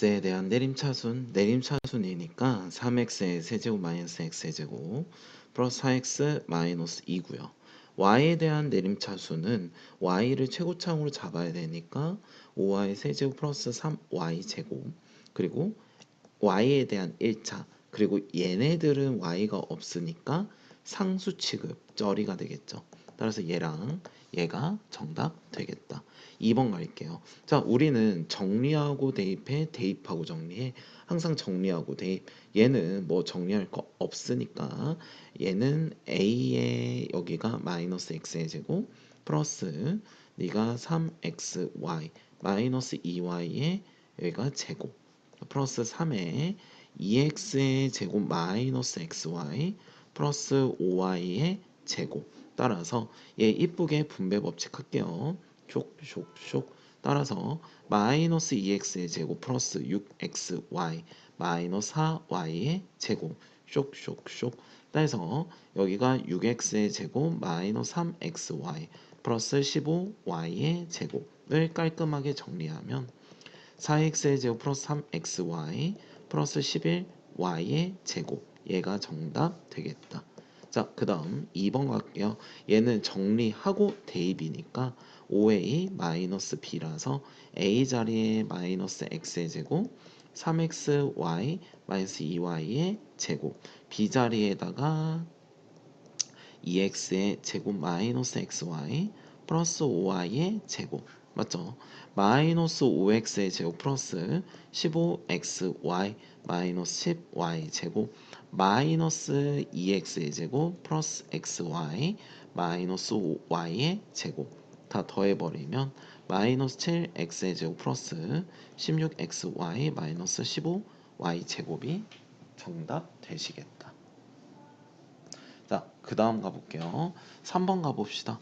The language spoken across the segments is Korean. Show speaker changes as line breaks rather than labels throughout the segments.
x에 대한 내림차순, 내림차순이니까 3x의 세제곱 마이너스 x의 제곱 플러스 4x 마이너스 2고요. y에 대한 내림차순은 y를 최고차항으로 잡아야 되니까 5y 세제곱 플러스 3y 제곱 그리고 y에 대한 1차 그리고 얘네들은 y가 없으니까 상수 취급 쩌리가 되겠죠. 따라서 얘랑 얘가 정답 되겠다. 2번 갈게요. 자, 우리는 정리하고 대입해, 대입하고 정리해. 항상 정리하고 대입. 얘는 뭐 정리할 거 없으니까 얘는 a의 여기가 마이너스 x의 제곱 플러스 네가 3xy 마이너스 2y의 여기가 제곱 플러스 3에 2x의 제곱 마이너스 xy 플러스 5y의 제곱 따라서 얘 이쁘게 분배 법칙 할게요. 쇽쇽쇽 따라서 마이너스 2x의 제곱 플러스 6xy 마이너스 4y의 제곱 쇽쇽쇽 따라서 여기가 6x의 제곱 마이너스 3xy 플러스 15y의 제곱을 깔끔하게 정리하면 4x의 제곱 플러스 3xy 플러스 11y의 제곱 얘가 정답 되겠다. 자, 그 다음 2번 갈게요. 얘는 정리하고 대입이니까 5a 마이너스 b라서 a 자리에 마이너스 x의 제곱 3xy 마이너스 2y의 제곱 b 자리에다가 2x의 제곱 마이너스 xy 플러스 5y의 제곱 맞죠? 마이너스 5x의 제곱 플러스 15xy 마이너스 10y 제곱 마이너스 2x의 제곱 플러스 xy 마이너스 5y의 제곱 다 더해버리면 마이너스 7x의 제곱 플러스 16xy 마이너스 15y 제곱이 정답 되시겠다. 자, 그 다음 가볼게요. 3번 가봅시다.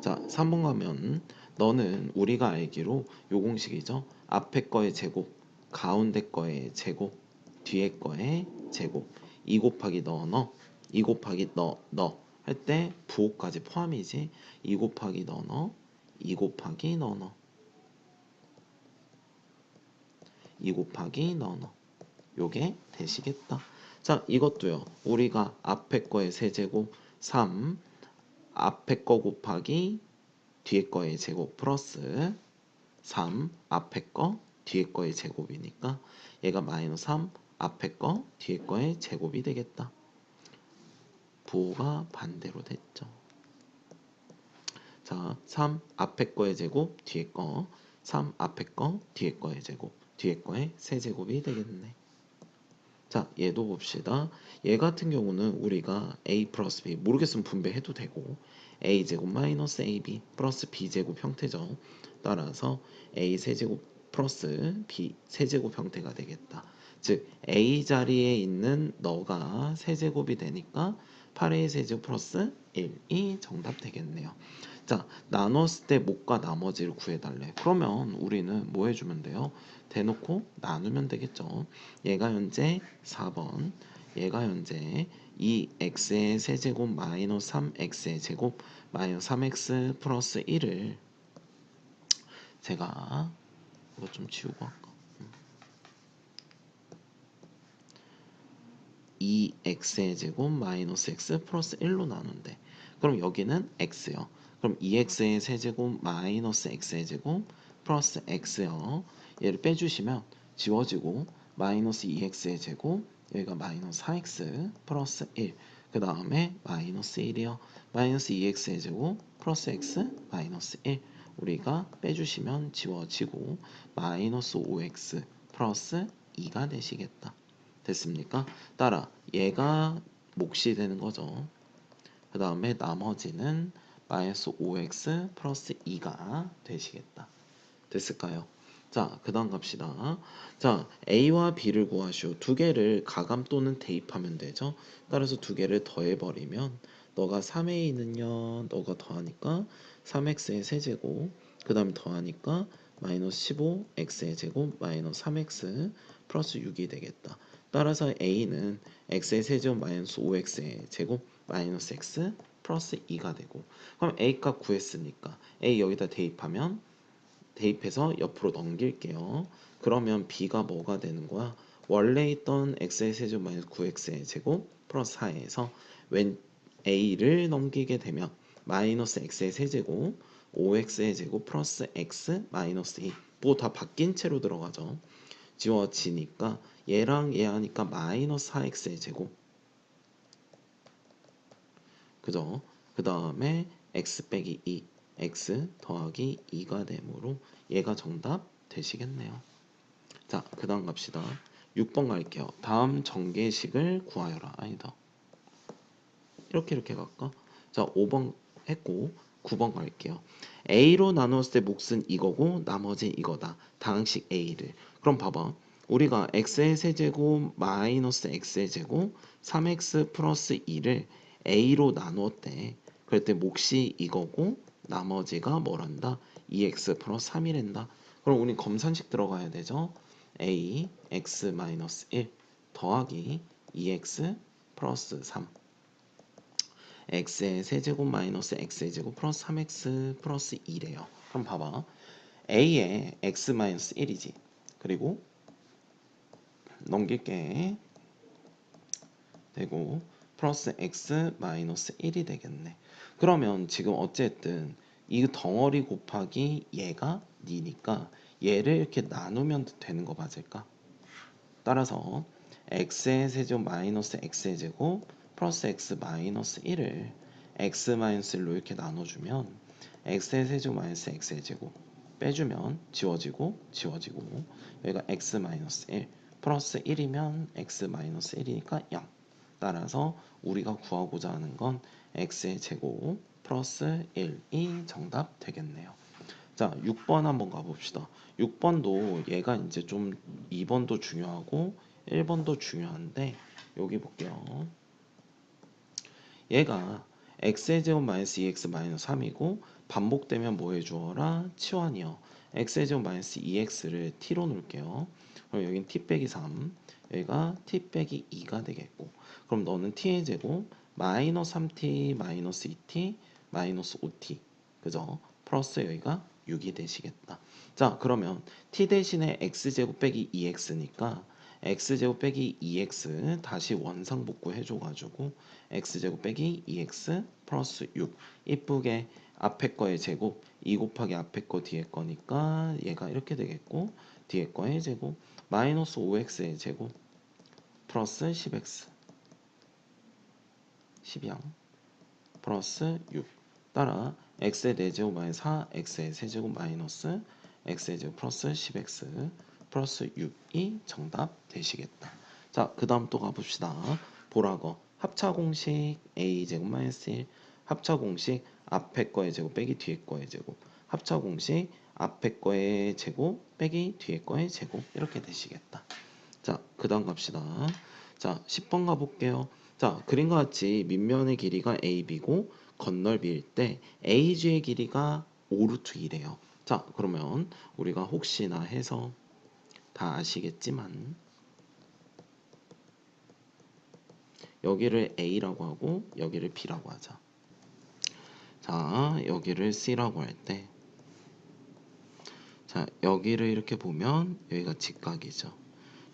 자, 3번 가면 너는 우리가 알기로 요 공식이죠. 앞에 거의 제곱, 가운데 거의 제곱, 뒤에 거의 제곱. 2 곱하기 너, 너, 2 곱하기 너, 너할때 부호까지 포함이지. 2 곱하기 너, 너, 2 곱하기 너, 너. 2 곱하기 너, 너. 요게 되시겠다. 자, 이것도요. 우리가 앞에 거의 세제곱 3 앞에 거 곱하기 뒤에 거의 제곱 플러스 3 앞에 거 뒤에 거의 제곱이니까 얘가 마이너스 3 앞에 거 뒤에 거의 제곱이 되겠다. 부호가 반대로 됐죠. 자, 3 앞에 거의 제곱 뒤에 거 3 앞에 거 뒤에 거의 제곱 뒤에 거의 세제곱이 되겠네. 자, 얘도 봅시다. 얘 같은 경우는 우리가 a 플러스 b 모르겠으면 분배해도 되고 a 제곱 마이너스 ab 플러스 b 제곱 형태죠. 따라서 a 세제곱 플러스 b 세제곱 형태가 되겠다. 즉 a 자리에 있는 너가 세제곱이 되니까 8a 세제곱 플러스 1이 정답 되겠네요. 자, 나눴을 때 목과 나머지를 구해달래. 그러면 우리는 뭐 해주면 돼요? 대놓고 나누면 되겠죠. 얘가 현재 4번, 얘가 현재 2x의 세제곱 마이너스 3x의 제곱 마이너스 3x 플러스 1을 제가 이거 좀 지우고 할까? 2x의 제곱 마이너스 x 플러스 1로 나눈대. 그럼 여기는 x요. 그럼 2x의 세제곱 마이너스 x의 제곱 플러스 x요. 얘를 빼주시면 지워지고 마이너스 2x의 제곱 여기가 마이너스 4x 플러스 1. 그 다음에 마이너스 1이요. 마이너스 2x의 제곱 플러스 x 마이너스 1. 우리가 빼주시면 지워지고 마이너스 5x 플러스 2가 되시겠다. 됐습니까? 따라 얘가 몫이 되는 거죠. 그 다음에 나머지는 마이너스 5x 플러스 2가 되시겠다. 됐을까요? 자, 그 다음 갑시다. 자, A와 B를 구하시오. 두 개를 가감 또는 대입하면 되죠. 따라서 두 개를 더해버리면 너가 3A는요, 너가 더하니까 3X의 세제곱, 그 다음에 더하니까 마이너스 15X의 제곱, 마이너스 3X 플러스 6이 되겠다. 따라서 A는 X의 세제곱 마이너스 5X의 제곱, 마이너스 X 플러스 2가 되고 그럼 A 값 구했으니까 A 여기다 대입하면 대입해서 옆으로 넘길게요. 그러면 b가 뭐가 되는 거야? 원래 있던 x의 세제곱 마이너스 9x의 제곱 플러스 4에서 왼 a를 넘기게 되면 마이너스 x의 세제곱 5x의 제곱 플러스 x 마이너스 2 뭐 다 바뀐 채로 들어가죠. 지워지니까 얘랑 얘 하니까 마이너스 4x의 제곱 그죠? 그 다음에 x 빼기 2 x 더하기 2가 되므로 얘가 정답 되시겠네요. 자, 그 다음 갑시다. 6번 갈게요. 다음 전개식을 구하여라. 아니다. 이렇게 이렇게 갈까? 자, 5번 했고 9번 갈게요. A로 나누었을 때 몫은 이거고 나머지 이거다. 다항식 A를. 그럼 봐봐. 우리가 x의 세제곱 마이너스 x의 제곱 3x 플러스 2를 A로 나누었대. 그럴 때 몫이 이거고 나머지가 뭐란다? 2x 플러스 3이란다. 그럼 우리 검산식 들어가야 되죠? a x 마이너스 1 더하기 2x 플러스 3 x의 세제곱 마이너스 x의 제곱 플러스 3x 플러스 2래요. 그럼 봐봐. a의 x 마이너스 1이지. 그리고 넘길게 되고 플러스 x 마이너스 1이 되겠네. 그러면 지금 어쨌든 이 덩어리 곱하기 얘가 니니까 얘를 이렇게 나누면 되는 거 맞을까? 따라서 x의 세제곱 마이너스 x의 제곱 플러스 x 마이너스 1을 x 마이너스 1로 이렇게 나눠주면 x의 세제곱 마이너스 x의 제곱 빼주면 지워지고 지워지고 여기가 x 마이너스 1 플러스 1이면 x 마이너스 1이니까 0 따라서 우리가 구하고자 하는 건 x의 제곱 플러스 1이 정답 되겠네요. 자, 6번 한번 가봅시다. 6번도 얘가 이제 좀 2번도 중요하고 1번도 중요한데 여기 볼게요. 얘가 x의 제곱 마이너스 2x 마이너스 3이고 반복되면 뭐 해주어라? 치환이요. x의 제곱 마이너스 2x를 t로 놓을게요. 그럼 여긴 t 빼기 3 여기가 t 빼기 2가 되겠고 그럼 너는 t의 제곱 마이너스 3t 마이너스 2t 마이너스 5t 그죠? 플러스 여기가 6이 되시겠다. 자 그러면 t 대신에 x제곱 빼기 2x니까 x제곱 빼기 2x 다시 원상 복구 해줘가지고 x제곱 빼기 2x 플러스 6 이쁘게 앞에 거의 제곱 2 곱하기 앞에 거 뒤에 거니까 얘가 이렇게 되겠고 뒤에 거의 제곱 마이너스 5x의 제곱 플러스 10x 12양 플러스 6 따라 x의 4제곱 마이너스 4 x의 세제곱 마이너스 x의 제곱 플러스 10x 플러스 6이 정답 되시겠다. 자, 그 다음 또 가봅시다. 보라고 합차 공식 a 제곱 마이너스 1 합차 공식 앞에 거의 제곱 빼기 뒤에 거의 제곱. 합차 공식 앞에 거의 제곱 빼기 뒤에 거의 제곱 이렇게 되시겠다. 자, 그 다음 갑시다. 자, 10번 가볼게요. 자, 그림과 같이 밑면의 길이가 AB고 건널비일 때 AG의 길이가 5루트 2래요. 자, 그러면 우리가 혹시나 해서 다 아시겠지만 여기를 A라고 하고 여기를 B라고 하자. 자, 여기를 C라고 할 때 자, 여기를 이렇게 보면 여기가 직각이죠.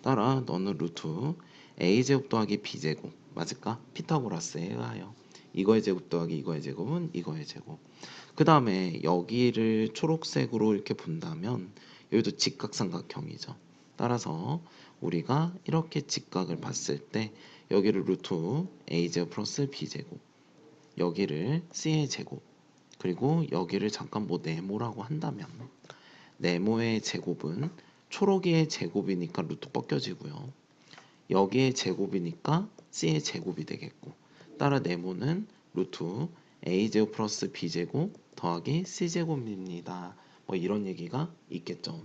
따라 너는 루트 A제곱 더하기 B제곱 맞을까? 피타고라스에 의하여 이거의 제곱 더하기 이거의 제곱은 이거의 제곱 그 다음에 여기를 초록색으로 이렇게 본다면 여기도 직각삼각형이죠. 따라서 우리가 이렇게 직각을 봤을 때 여기를 루트 a제곱 플러스 b제곱 여기를 c의 제곱 그리고 여기를 잠깐 뭐 네모라고 한다면 네모의 제곱은 초록이의 제곱이니까 루트 벗겨지고요. 여기의 제곱이니까 c의 제곱이 되겠고 따라 네모는 루트 a제곱 플러스 b제곱 더하기 c제곱입니다. 뭐 이런 얘기가 있겠죠.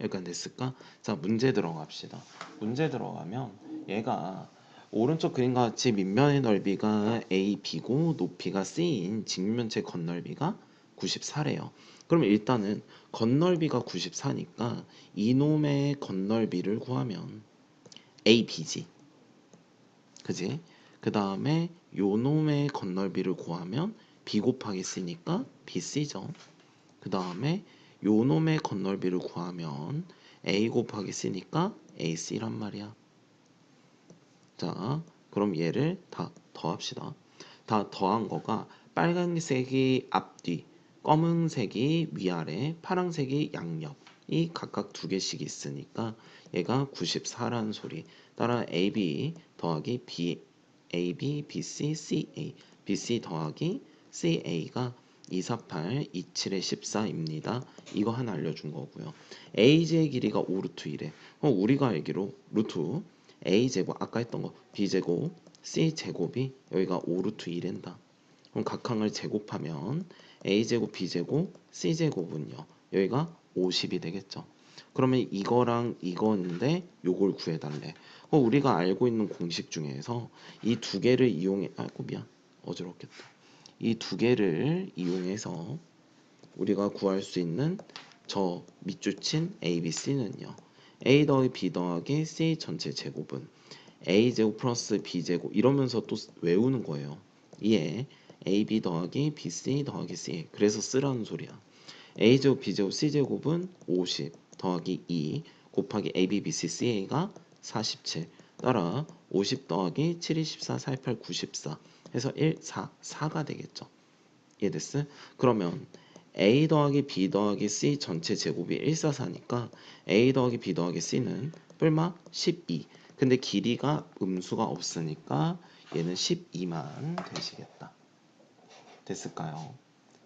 여기까지 됐을까? 자 문제 들어갑시다. 문제 들어가면 얘가 오른쪽 그림과 같이 밑면의 넓이가 a, b고 높이가 c인 직면체 건널비가 94래요. 그럼 일단은 건널비가 94니까 이놈의 건널비를 구하면 a, b지. 그지? 그 다음에 요놈의 건널비를 구하면 b 곱하기 c니까 bc죠. 그 다음에 요 놈의 건널비를 구하면 a 곱하기 c니까 ac란 말이야. 자, 그럼 얘를 다 더합시다. 다 더한 거가 빨간색이 앞뒤, 검은색이 위아래, 파란색이 양옆이 각각 두 개씩 있으니까 얘가 94라는 소리. 따라 AB 더하기 B, AB, BC, CA, BC 더하기 CA가 248, 27에 14입니다. 이거 하나 알려준 거고요. AJ의 길이가 5 루트 1에 어, 우리가 알기로 루트 A제곱 아까 했던 거 B제곱 C제곱이 여기가 5 루트 1인다. 그럼 각항을 제곱하면 A제곱 B제곱 C제곱은요. 여기가 50이 되겠죠. 그러면 이거랑 이건데 요걸 구해달래. 어, 우리가 알고 있는 공식 중에서 이 두 개를 이용해 아이고 미안 어지럽겠다. 이 두 개를 이용해서 우리가 구할 수 있는 저 밑줄친 A, B, C는요. A 더하기 B 더하기 C 전체 제곱은 A 제곱 플러스 B 제곱 이러면서 또 쓰- 외우는 거예요. 이에 A, B 더하기 B, C 더하기 C 그래서 쓰라는 소리야. A 제곱 B 제곱 C 제곱은 50 더하기 2 곱하기 A, B, B, C, CA가 47 따라 50 더하기 7, 24, 48, 94 해서 1, 4, 4가 되겠죠. 이해됐어? 그러면 A 더하기 B 더하기 C 전체 제곱이 144니까 A 더하기 B 더하기 C는 뿔마 12 근데 길이가 음수가 없으니까 얘는 12만 되시겠다. 됐을까요?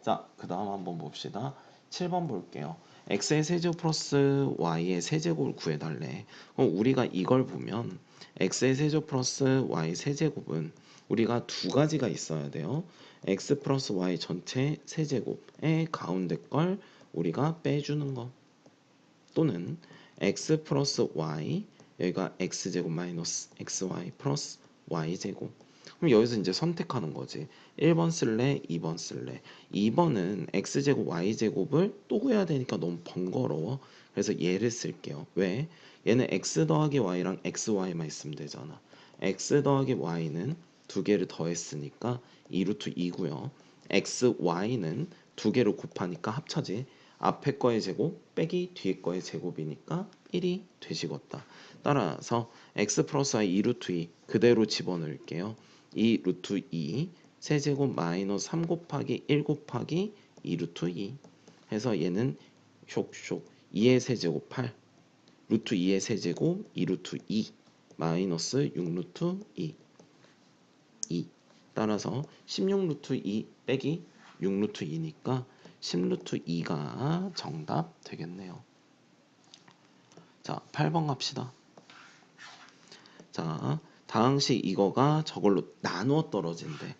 자, 그 다음 한번 봅시다. 7번 볼게요. x의 세제곱 플러스 y의 세제곱을 구해달래. 그럼 우리가 이걸 보면 x의 세제곱 플러스 y 세제곱은 우리가 두 가지가 있어야 돼요. x 플러스 y 전체 세제곱의 가운데 걸 우리가 빼주는 거. 또는 x 플러스 y 여기가 x제곱 마이너스 xy 플러스 y제곱 그럼 여기서 이제 선택하는 거지. 1번 쓸래 2번 쓸래. 2번은 x제곱 y제곱을 또 구해야 되니까 너무 번거로워. 그래서 얘를 쓸게요. 왜? 얘는 x 더하기 y랑 xy만 있으면 되잖아. X 더하기 y는 두 개를 더했으니까 2루트 2고요. Xy는 두 개를 곱하니까 합쳐지. 앞에 거의 제곱 빼기 뒤에 거의 제곱이니까 1이 되시겠다. 따라서 x 플러스 y 2루트 2 그대로 집어넣을게요. 2 루트 2 세제곱 마이너스 3 곱하기 1 곱하기 2 루트 2 해서 얘는 쇽쇽 2의 세제곱 8 루트 2의 세제곱 2 루트 2 마이너스 6 루트 2 2 따라서 16 루트 2 빼기 6 루트 2니까 10 루트 2가 정답 되겠네요. 자, 8번 갑시다. 자, 당시 이거가 저걸로 나누어 떨어진대.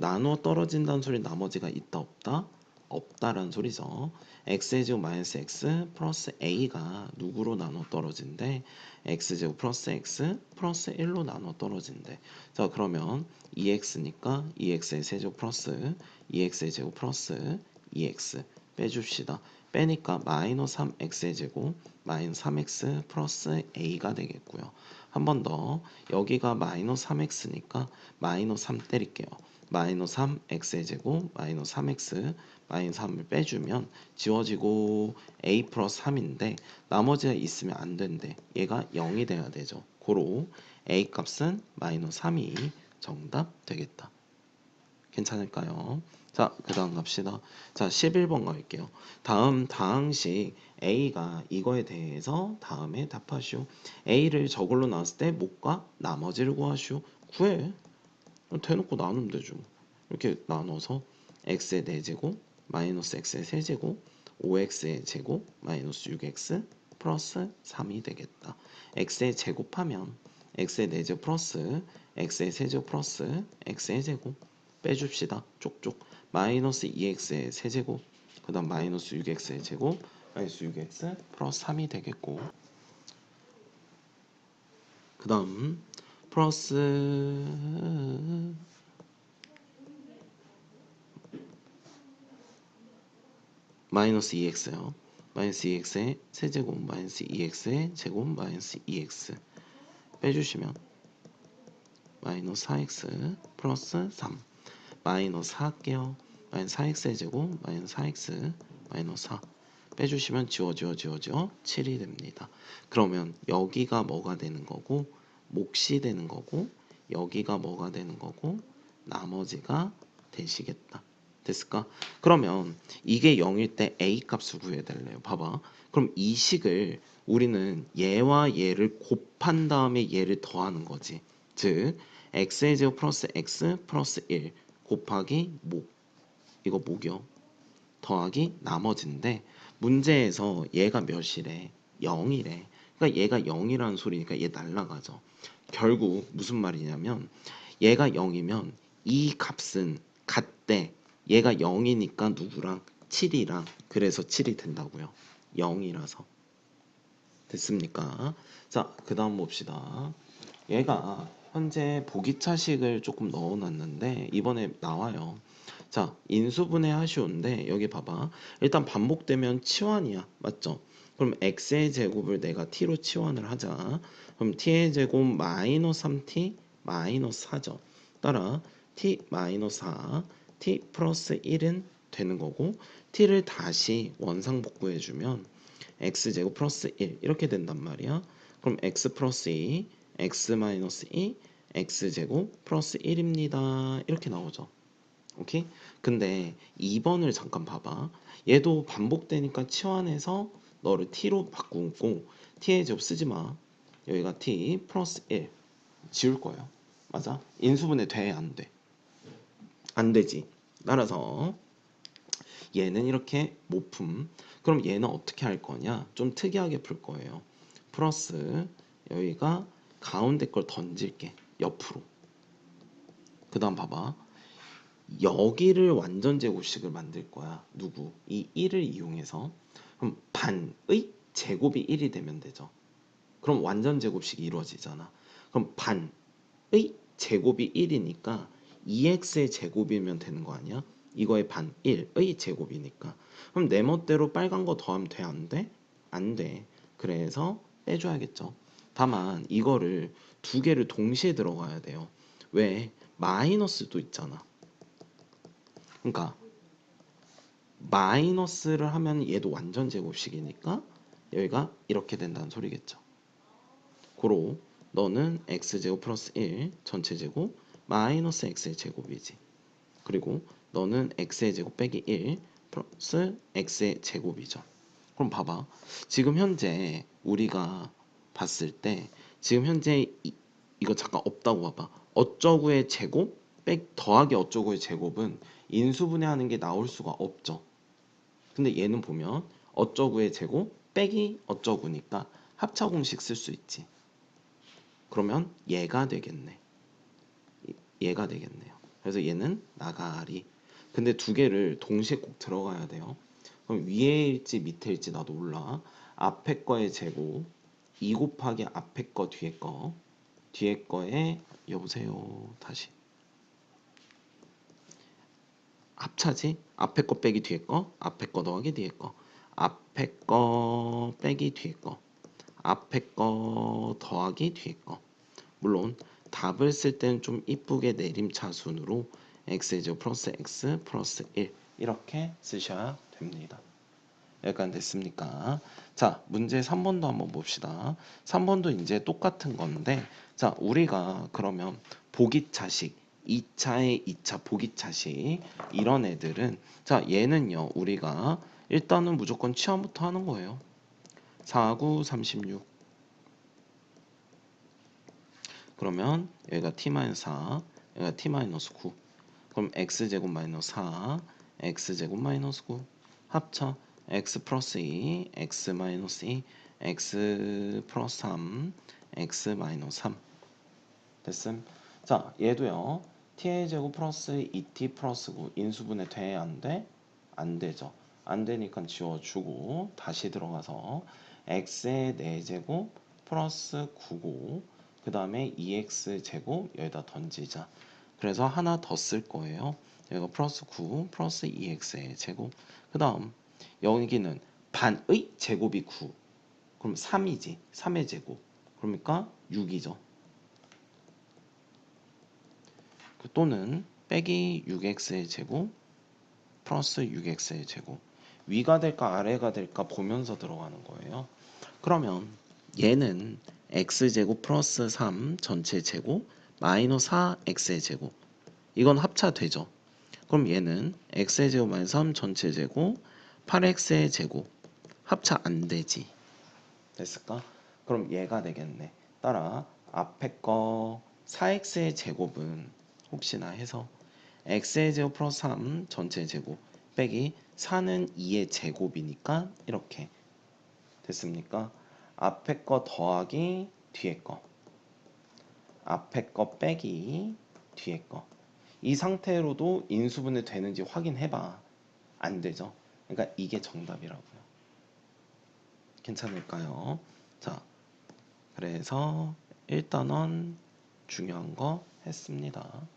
나누어 떨어진다는 소리 나머지가 있다 없다? 없다라는 소리죠. x제곱 마이너스 x 플러스 a가 누구로 나눠 떨어진대? x제곱 플러스 x 플러스 1로 나눠 떨어진대. 자 그러면 2x니까 2x의 세제곱 플러스 2x의 제곱 플러스 2x 빼줍시다. 빼니까 마이너스 3x의 제곱 마이너스 3x 플러스 a가 되겠고요. 한 번 더 여기가 마이너스 3x니까 마이너스 3 때릴게요. 마이너스 3x의 제곱 마이너스 3x 마이너스 3을 빼주면 지워지고 a 플러스 3인데 나머지가 있으면 안 된대. 얘가 0이 돼야 되죠. 고로 a 값은 마이너스 3이 정답 되겠다. 괜찮을까요? 자, 그 다음 갑시다. 자, 11번 갈게요. 다음 다항식 A가 이거에 대해서 다음에 답하시오. A를 저걸로 나왔을 때 못과 나머지를 구하시오. 구해. 대놓고 나누면 되죠. 이렇게 나눠서 x의 4제곱 마이너스 x의 세제곱 5x의 제곱 마이너스 6x 플러스 3이 되겠다. x의 제곱하면 x의 4제곱 플러스 x의 세제곱 플러스 x의 제곱 빼줍시다. 쪽쪽 마이너스 2x의 세제곱 그 다음 마이너스 6x의 제곱 마이너스 6x 플러스 3이 되겠고 그 다음 플러스 마이너스 2x요. 마이너스 2x의 세제곱 마이너스 2x의 제곱 마이너스 2x 빼주시면 마이너스 4x 플러스 3 마이너스 4 할게요. 마이너스 4x의 제곱 마이너스 4x 마이너스 4 빼주시면 지워 지워 지워 지워 7이 됩니다. 그러면 여기가 뭐가 되는 거고 몫이 되는 거고 여기가 뭐가 되는 거고 나머지가 되시겠다. 됐을까? 그러면 이게 0일 때 a 값을 구해야 될래요. 봐봐. 그럼 이 식을 우리는 얘와 얘를 곱한 다음에 얘를 더하는 거지. 즉 x의 제곱 플러스 x 플러스 1 곱하기 목 이거 목이요. 더하기 나머지인데 문제에서 얘가 몇이래? 0이래. 그러니까 얘가 0이라는 소리니까 얘 날라가죠. 결국 무슨 말이냐면 얘가 0이면 이 값은 같대. 얘가 0이니까 누구랑 7이랑 그래서 7이 된다고요. 0이라서. 됐습니까? 자, 그 다음 봅시다. 얘가 현재 보기차식을 조금 넣어놨는데 이번에 나와요. 자, 인수분해 하시오인데 여기 봐봐. 일단 반복되면 치환이야. 맞죠? 그럼 x의 제곱을 내가 t로 치환을 하자. 그럼 t의 제곱 마이너스 3t 마이너스 4죠. 따라 t 마이너스 4, t 플러스 1은 되는 거고 t를 다시 원상 복구해 주면 x 제곱 플러스 1 이렇게 된단 말이야. 그럼 x 플러스 2, x 마이너스 2, x 제곱 플러스 1입니다. 이렇게 나오죠. 오케이? 근데 2번을 잠깐 봐봐. 얘도 반복되니까 치환해서 너를 t로 바꾸고 t의 제곱 쓰지 마. 여기가 t 플러스 1 지울 거예요. 맞아? 인수분해 돼? 안 돼? 안 되지. 따라서 얘는 이렇게 모품. 그럼 얘는 어떻게 할 거냐? 좀 특이하게 풀 거예요. 플러스 여기가 가운데 걸 던질게. 옆으로. 그 다음 봐봐. 여기를 완전 제곱식을 만들 거야. 누구? 이 1을 이용해서. 그럼 반의 제곱이 1이 되면 되죠. 그럼 완전 제곱식이 이루어지잖아. 그럼 반의 제곱이 1이니까 2x의 제곱이면 되는 거 아니야? 이거의 반 1의 제곱이니까. 그럼 내 멋대로 빨간 거 더하면 돼? 안 돼? 안 돼. 그래서 빼줘야겠죠. 다만 이거를 두 개를 동시에 들어가야 돼요. 왜? 마이너스도 있잖아. 그러니까 마이너스를 하면 얘도 완전 제곱식이니까 여기가 이렇게 된다는 소리겠죠. 고로 너는 x제곱 플러스 1 전체 제곱 마이너스 x의 제곱이지. 그리고 너는 x의 제곱 빼기 1 플러스 x의 제곱이죠. 그럼 봐봐. 지금 현재 우리가 봤을 때 지금 현재 이, 이거 잠깐 없다고 봐봐. 어쩌구의 제곱 백 더하기 어쩌구의 제곱은 인수분해하는 게 나올 수가 없죠. 근데 얘는 보면 어쩌구의 제곱 빼기 어쩌구니까 합차 공식 쓸 수 있지. 그러면 얘가 되겠네. 얘가 되겠네요. 그래서 얘는 나가리. 근데 두 개를 동시에 꼭 들어가야 돼요. 그럼 위에일지 밑에일지 나도 몰라. 앞에 거의 제곱 2 곱하기 앞에 거 뒤에 거. 뒤에 거에 여보세요. 다시. 합차지? 앞에 거 빼기 뒤에 거? 앞에 거 더하기 뒤에 거. 앞에 거 빼기 뒤에 거. 앞에 거 더하기 뒤에 거. 물론 답을 쓸 때는 좀 이쁘게 내림차 순으로 x제곱 플러스 x 플러스 1 이렇게 쓰셔야 됩니다. 여기까지 됐습니까? 자, 문제 3번도 한번 봅시다. 3번도 이제 똑같은 건데, 자, 우리가 그러면 보기차식, 2차의 2차 보기차식, 이런 애들은, 자, 얘는요, 우리가 일단은 무조건 치환부터 하는 거예요. 4, 9, 36. 그러면 여기가 t-4, 여기가 t-9. 그럼 x제곱 마이너스 4, x제곱 마이너스 9. 합쳐. X 플러스 2, x 마이너스 2, x 플러스 3, x 마이너스 3 됐음? 자 얘도요 t의 제곱 플러스 2t 플러스 9 인수분해 돼? 안 돼? 안 되죠 안 되니까 지워주고 다시 들어가서 x의 4제곱 플러스 9고 그 다음에 2x 제곱 여기다 던지자 그래서 하나 더 쓸 거예요 여기가 플러스 9 플러스 2x의 제곱 그 다음 여기는 반의 제곱이 9. 그럼 3이지. 3의 제곱. 그러니까 6이죠. 또는 빼기 6x의 제곱 플러스 6x의 제곱. 위가 될까 아래가 될까 보면서 들어가는 거예요. 그러면 얘는 x제곱 플러스 3 전체 제곱 마이너스 4x의 제곱 이건 합차되죠. 그럼 얘는 x의 제곱 마이너스 3 전체 제곱 8x의 제곱 합차 안 되지. 됐을까? 그럼 얘가 되겠네. 따라 앞에 거 4x의 제곱은 혹시나 해서 x의 제곱 플러스 3 전체 제곱 빼기 4는 2의 제곱이니까 이렇게 됐습니까? 앞에 거 더하기 뒤에 거 앞에 거 빼기 뒤에 거 이 상태로도 인수분해 되는지 확인해봐 안 되죠 그러니까 이게 정답이라고요 괜찮을까요? 자 그래서 1단원 중요한 거 했습니다